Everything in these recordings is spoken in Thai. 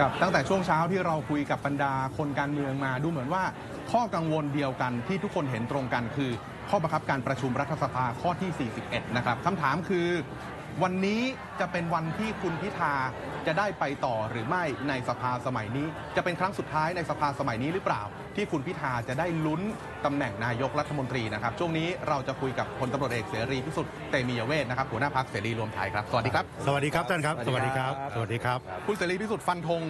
กับตั้งแต่ช่วงเช้าที่เราคุยกับบรรดาคนการเมืองมาดูเหมือนว่า ข้อกังวลเดียวกันที่ทุกคนเห็นตรงกันคือ ข้อบังคับการประชุมรัฐสภาข้อที่ 41 นะครับคำถามคือ วันนี้จะเป็นวันที่คุณพิธาจะได้ไปต่อหรือไม่ในสภาสมัยนี้ จะเป็นครั้งสุดท้ายในสภาสมัยนี้หรือเปล่า ที่คุณพิธาจะได้ลุ้นตำแหน่งนายกรัฐมนตรีนะครับ ช่วงนี้เราจะคุยกับพลตำรวจเอกเสรีพิสุทธิ์เตมียเวทนะครับหัวหน้าพักเสรีรวมไทยครับ สวัสดีครับ สวัสดีครับท่านครับสสวัวัสสดีดีคครัรับบสวัสดีครับ คุณเสรีพิสุทธิ์ฟันธง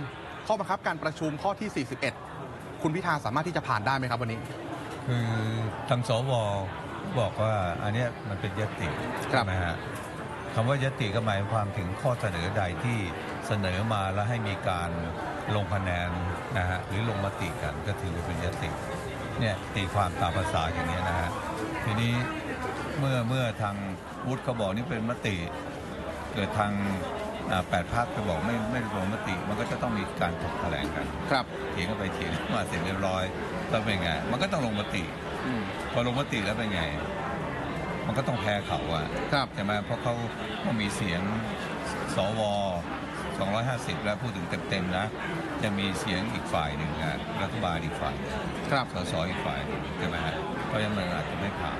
ข้อบังคับการประชุมข้อที่ 41 คุณพิธาสามารถที่จะผ่านได้ไหมครับวันนี้คือทางสวบอกว่าอันเนี้ยมันเป็นยติครับใช่ไหมฮะ คำว่ายติก็หมายความถึงข้อเสนอใดที่เสนอมาแล้วให้มีการลงคะแนนนะฮะหรือลงมติกันก็ถือว่าเป็นยติเนี่ยตีความตามภาษาอย่างนี้ยนะฮะทีนี้เมื่อเมื่อทางวุฒิเขาบอกนี่เป็นมติ เกิดทางอ่าแปดพักไปบอกไม่ไม่ลงมติ มันก็จะต้องมีการถกแถลงกัน ครับเถียงกันไปเถียงกันมาเสร็จเรียบร้อยแล้วเป็นไง มันก็ต้องลงมติพอลงมติแล้วเป็นไง มันก็ต้องแพ้เขาอะครับใช่ไหมเพราะเขาก็มีเสียงสว250 แล้วพูดถึงเต็มๆนะ จะมีเสียงอีกฝ่ายหนึ่งอะรัฐบาลอีกฝ่ายหนึ่งครับสสอีกฝ่ายหนึ่งใช่ไหมฮะเพราะฉะนั้นมันอาจจะไม่ผ่าน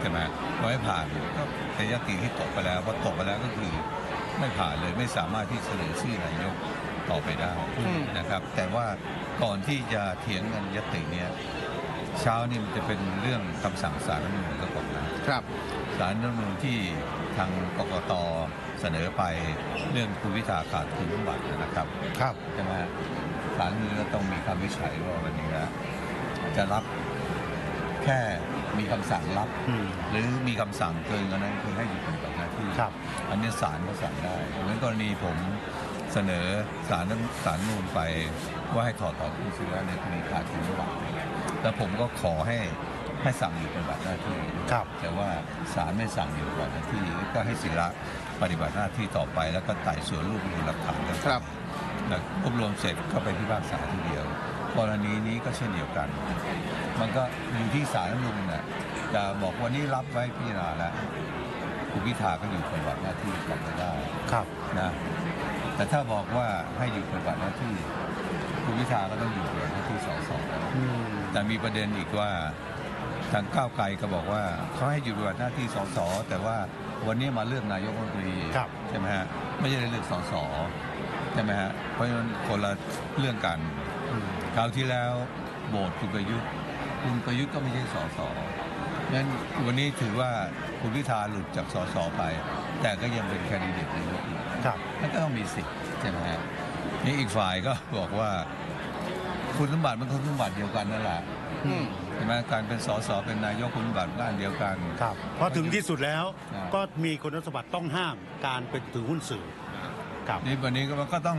ใช่ไหมพอไม่ผ่านก็เป็นยติที่ตกไปแล้วพอตกไปแล้วก็คือไม่ผ่านเลยไม่สามารถที่เสนอชื่อนายกต่อไปได้อืมนะครับ แต่ว่าก่อนที่จะเถียงกันยติเนี่ย เช้านี่มันจะเป็นเรื่องคำสั่งศาลรัฐธรรมนูญก็ก่อนนะครับศาลรัฐธรรมนูญที่ทางกกตเสนอไปเรื่องคุณพิธาขาดคุณสมบัตินะครับครับใช่ไหมฮะศาลนี้ก็ต้องมีคำวิจัยว่าวันนี้นะจะรับแค่มีคำสั่งรับอืมหรือมีคำสั่งเกินกว่านั้นคือให้หยุดปฏิบัติหน้าที่ครับ อันนี้ศาลก็สั่งได้เหมือนกรณีผมเสนอศาลศาลนูนไปว่าให้ถอดถอนคุณศิระในคดีขาดคุณสมบัติ แล้วผมก็ขอให้ให้สั่งหยุดปฏิบัติหน้าที่ครับ แต่ว่าศาลไม่สั่งหยุดปฏิบัติหน้าที่ก็ให้ศิระปฏิบัติหน้าที่ต่อไป แล้วก็ไต่สวนรวบรวมหลักฐานต่างๆครับนะรวบรวมเสร็จก็ไปพิพากษาทีเดียวกรณีนี้ก็เช่นเดียวกัน มันก็อยู่ที่ศาลรัฐธรรมนูญน่ะจะบอกวันนี้รับไว้พิจารณาแล้วคุณพิธาก็อยู่ปฏิบัติหน้าที่กลับไปได้ครับ นะแต่ถ้าบอกว่าให้อยู่ปฏิบัติหน้าที่คุณพิธาก็ต้องอยู่ปฏิบัติหน้าที่สสอืม แต่มีประเด็นอีกว่าทางก้าวไกลก็บอกว่าเขาให้อยู่ปฏิบัติหน้าที่สสแต่ว่าวันนี้มาเลือกนายกรัฐมนตรีครับใช่ไหมฮะไม่ใช่เลือกสสใช่ไหมฮะเพราะฉะนั้นคนละเรื่องกันอืมคราวที่แล้วโหวตคุณประยุทธ์คุณประยุทธ์ก็ไม่ใช่สสงั้นวันนี้ถือว่าคุณพิธาหลุดจากสสไป แต่ก็ยังเป็นแคนดิเดตนายกอยู่ครับนั่นก็ต้องมีสิทธิ์ใช่ไหมฮะนี่อีกฝ่ายก็บอกว่า คุณสมบัติมันคุณสมบัติเดียวกันนั่นแหละอืม ใช่ไหมการเป็นสสเป็นนายกคุณสมบัติก็อันเดียวกัน ครับเพราะถึงที่สุดแล้วครับก็มีคุณสมบัติต้องห้ามการเป็นถือหุ้นสื่อครับ นี่วันนี้ก็มันก็ต้อง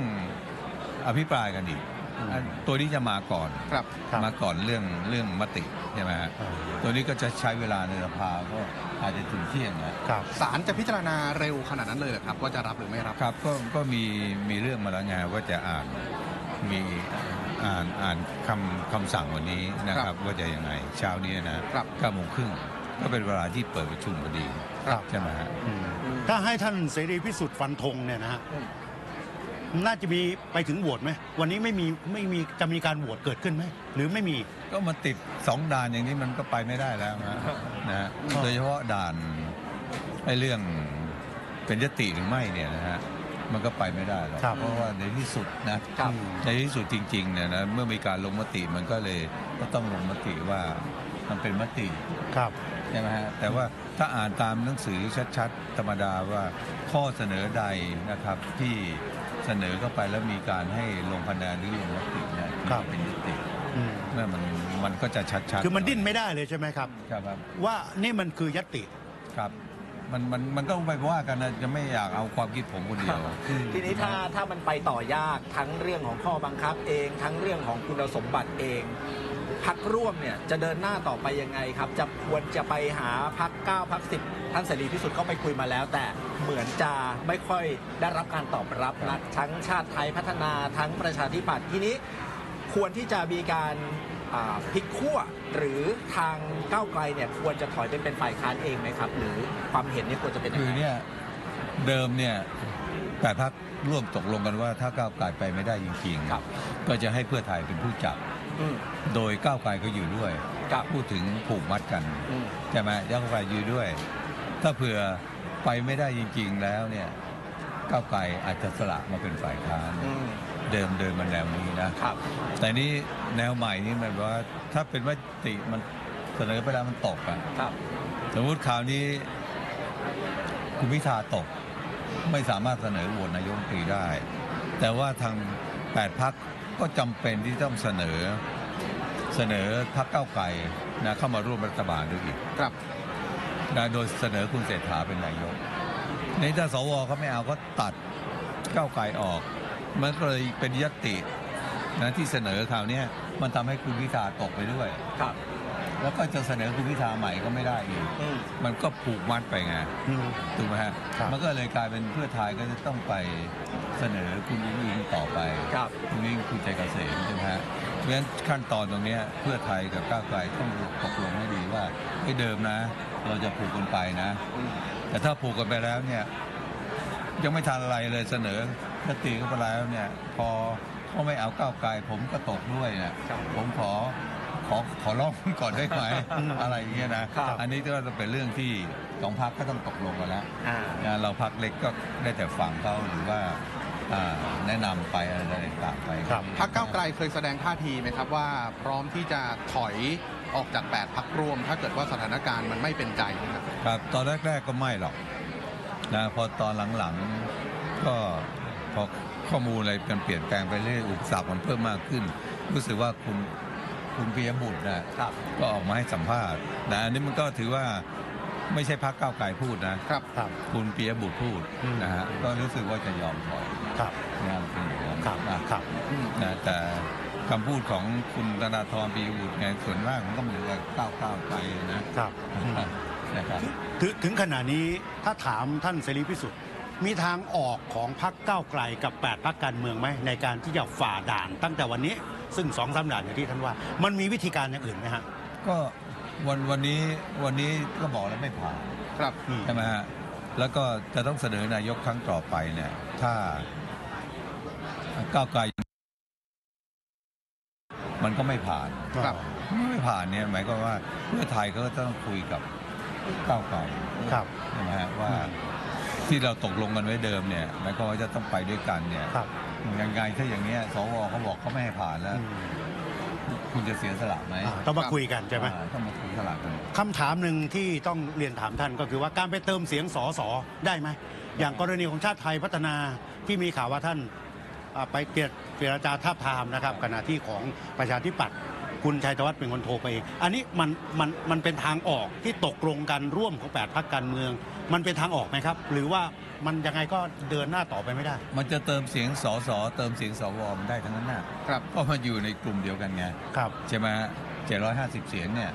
อภิปรายกันอีกอืมอันตัวนี้จะมาก่อน ครับ ครับ มาก่อนเรื่องเรื่องมติใช่ไหมฮะเออตัวนี้ก็จะใช้เวลาในสภาก็อาจจะถึงเที่ยงนะครับ ศาลจะพิจารณาเร็วขนาดนั้นเลยเหรอครับ ว่าจะรับหรือไม่รับ ครับก็ก็มีมีเรื่องมาแล้วไงว่าจะอ่านมี อ่านอ่านคำคำสั่งวันนี้นะคครัรับบว่าจะยังไงเช้านี้นะครับเก้าโมงครึ่งก็เป็นเวลาที่เปิดประชุมพอดีครับใช่ไหมฮะอืมถ้าให้ท่านเสรีพิสุทธิ์ฟันธงเนี่ยนะฮะอืมน่าจะมีไปถึงโหวตไหมวันนี้ไม่มีไม่มีจะมีการโหวตเกิดขึ้นไหมหรือไม่มีก็มาติดสองด่านอย่างนี้มันก็ไปไม่ได้แล้วนะนะฮะครับโดยเฉพาะด่านไอ้เรื่องเป็นยติหรือไม่เนี่ยนะฮะ มันก็ไปไม่ได้หรอกครับเพราะว่าในที่สุดนะครับในที่สุดจริงๆเนี่ยนะเมื่อมีการลงมติมันก็เลยก็ต้องลงมติว่ามันเป็นมติครับใช่ไหมฮะแต่ว่าถ้าอ่านตามหนังสือชัดๆธรรมดาว่าข้อเสนอใดนะครับที่เสนอเข้าไปแล้วมีการให้ลงคะแนนหรือลงมติเนี่ยครับเป็นยติอืมนั่นมันมันก็จะชัดๆคือมันดิ้นไม่ได้เลยใช่ไหมครับครับครับว่านี่มันคือยัตติครับ มันมันมันก็ไปว่ากันนะจะไม่อยากเอาความคิดผมคนเดียว ทีนี้ถ้าถ้ามันไปต่อยากทั้งเรื่องของข้อบังคับเอง ทั้งเรื่องของคุณสมบัติเองพักร่วมเนี่ยจะเดินหน้าต่อไปยังไงครับ จะควรจะไปหาพัก9พัก10ท่านเสรีพิสุทธิ์ก็ไปคุยมาแล้ว แต่เหมือนจะไม่ค่อยได้รับการตอบรับนักทั้งชาติไทยพัฒนาทั้งประชาธิปัตย์ทีนี้ควรที่จะมีการอ่า พลิกขั้วหรือทางก้าวไกลเนี่ยควรจะถอยไปเป็นฝ่ายค้านเองไหมครับ หรือความเห็นเนี่ยควรจะเป็นยังคือไงเนี่ยเดิมเนี่ยแปดพักร่วมตกลงกันว่าถ้าก้าวไกลไปไม่ได้จริงครับ ๆ ก็จะให้เพื่อไทยเป็นผู้จับ อืม โดยก้าวไกลก็อยู่ด้วยครับ พูดถึงผูกมัดกันอืม ใช่ไหมก้าวไกลอยู่ด้วย ถ้าเผื่อไปไม่ได้จริง ๆ แล้วเนี่ยก้าวไกลอาจจะสละมาเป็นฝ่ายค้าน อืม เดิมเดินมาแนวนี้นะครับ แต่นี้แนวใหม่นี่มันว่าถ้าเป็นว่าติมันเสนอไปแล้วมันตกอะครับ สมมติข่าวนี้ คุณพิธาตก ไม่สามารถเสนอโหวตนายกรัฐมนตรีได้ แต่ว่าทางแปดพักก็จำเป็นที่ต้องเสนอเสนอพักเก้าวไกลนะเข้ามาร่วมรัฐบาลด้วยอีกครับนะโดยเสนอคุณเศรษฐาเป็นนายก ในถ้าสวเขาไม่เอาก็ตัดก้าวไกลออก มันก็เลยเป็นยตินะที่เสนอข่าวเนี้ยมันทำให้คุณพิธาตกไปด้วยครับ แล้วก็จะเสนอคุณพิธาใหม่ก็ไม่ได้อีกอืมมันก็ผูกมัดไปไงอืมถูกไหมฮะครับมันก็เลยกลายเป็นเพื่อไทยก็จะต้องไปเสนอคุณยิ่งยิงต่อไปครับคุณยิ่งคุณใจเกษมใช่ไหมฮะเพราะฉะนั้นขั้นตอนตรงเนี้ยเพื่อไทยกับก้าวไกลต้องตกลงให้ดีว่าให้เดิมนะ เราจะผูกกันไปนะอืมแต่ถ้าผูกกันไปแล้วเนี่ยยังไม่ทันอะไรเลยเสนอ คติก็ไปแล้วเนี่ยพอเขาไม่เอาก้าวไกลผมก็ตกด้วยเนี่ยครับผมขอขอขอร้องก่อนได้ไหมอะไรอย่างเงี้ยนะครับอันนี้ก็จะเป็นเรื่องที่สองพักก็ต้องตกลงกันแล้วอ่านะเราพักเล็กก็ได้แต่ฟังเขาหรือว่าอ่าแนะนำไปอะไรต่างๆไปครับพักเก้าวไกลเคยแสดงท่าทีไหมครับว่าพร้อมที่จะถอยออกจาก 8 พักร่วม ถ้าเกิดว่าสถานการณ์มันไม่เป็นใจนะครับครับ ตอนแรก ๆก็ไม่หรอกนะพอตอนหลังๆก็พ อข้อมูลอะไรมันเปลี่ยนแปลงไปเรื่อยอุปสรรคมันเพิ่มมากขึ้น รู้สึกว่าคุณคุณปิยบุตรนะครับก็ออกมาให้สัมภาษณ์นะอันนี้มันก็ถือว่าไม่ใช่พักก้าวไกลพูดนะครับครับคุณปิยบุตรพูดอืมนะฮะก็รู้สึกว่าจะยอมถอยครับนะเป็นอย่างนั้นครับนะครับนะแต่คำพูดของคุณธนาธรปิยบุตรไงส่วนมากมันก็เหมือนกับก้าวก้าวไกลนะครับนะครับถึงถึงขณะนี้ถ้าถามท่านเสรีพิสุทธิ์ มีทางออกของพรรคก้าวไกลกับ 8พรรคการเมืองไหมในการที่จะฝ่าด่านตั้งแต่วันนี้ ซึ่งสองสามด่านอย่างที่ท่านว่า มันมีวิธีการอย่างอื่นไหมฮะ ก็วันวันนี้วันนี้ก็บอกแล้วไม่ผ่านครับอืมใช่ไหมฮะแล้วก็จะต้องเสนอนายกครั้งต่อไปเนี่ยถ้าก้าวไกลมันก็ไม่ผ่าน ครับ ไม่ผ่านเนี่ยหมายความว่าเพื่อไทยก็ต้องคุยกับก้าวไกลครับ ใช่ไหมฮะว่า ที่เราตกลงกันไว้เดิมเนี่ยหมายความว่าจะต้องไปด้วยกันเนี่ยครับ ยังไงถ้าอย่างเนี้ยสวเขาบอกเขาไม่ให้ผ่านแล้วอืมคุณจะเสียสละไหมอ่าต้องมาคุยกันใช่ไหม อ่าต้องมาคุยสละกัน คำถามหนึ่งที่ต้องเรียนถามท่านก็คือว่าการไปเติมเสียงสอสอได้ไหม อย่างกรณีของชาติไทยพัฒนาที่มีข่าวว่าท่านอ่าไปเจรเจรจาทาบทามนะครับขณะที่ของประชาธิปัตย์ คุณชัยธวัฒน์เป็นคนโทรไปเองอันนี้มันมันมันเป็นทางออกที่ตกลงกันร่วมของแปดพรรคการเมือง มันเป็นทางออกไหมครับ หรือว่ามันยังไงก็เดินหน้าต่อไปไม่ได้ มันจะเติมเสียงสอสอเติมเสียงสวมันได้ทั้งนั้นน่ะครับเพราะมันอยู่ในกลุ่มเดียวกันไงครับใช่ไหมฮะ750เสียงเนี่ย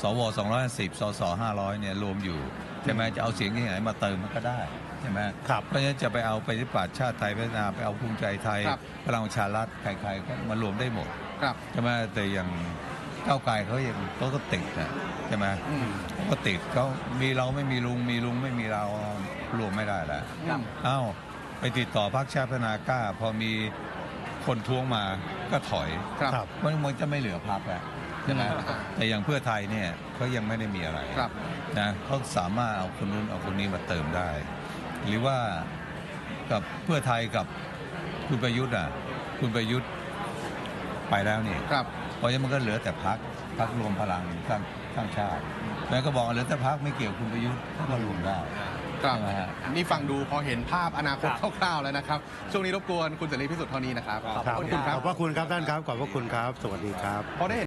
สว250สส500เนี่ยรวมอยู่ใช่ไหมจะเอาเสียงที่ไหนมาเติมมันก็ได้ใช่ไหมครับเพราะฉะนั้นจะไปเอาไปที่ปัตชาติไทยพัฒนาไปเอาภูมิใจไทยครับพลังประชารัฐใครๆก็มารวมได้หมด ครับ ใช่ไหมแต่อย่างก้าวไกลเขายังเขาก็ติดนะใช่ไหมอืม เขาก็ติดเขามีเราไม่มีลุงมีลุงไม่มีเรารวมไม่ได้แล้วครับเอ้าไปติดต่อพรรคชาติพัฒนากล้า พอมีคนท้วงมาก็ถอยครับ ครับ มันมันจะไม่เหลือพรรคแล้วใช่ไหมอืม แต่อย่างเพื่อไทยเนี่ยเขายังไม่ได้มีอะไร ครับ นะเขาสามารถเอาคนนู้นเอาคนนี้มาเติมได้ หรือว่ากับเพื่อไทยกับคุณประยุทธ์อะคุณประยุทธ์ ไปแล้วนี่ครับ เพราะฉะนั้นมันก็เหลือแต่พักพักรวมพลังสร้างสร้างชาติแล้วก็บอกว่าเหลือแต่พักไม่เกี่ยวคุณประยุทธ์ก็รวมได้ครับ ใช่ไหมฮะ นี่ฟังดูพอเห็นภาพอนาคตครับคร่าวๆแล้วนะครับ ช่วงนี้รบกวนคุณเสรีพิสุทธิ์เท่านี้นะครับ ขอบครับคุณขอบพระคุณครับท่านครับ ขอบพระคุณครับ สวัสดีครับ พอได้เห็น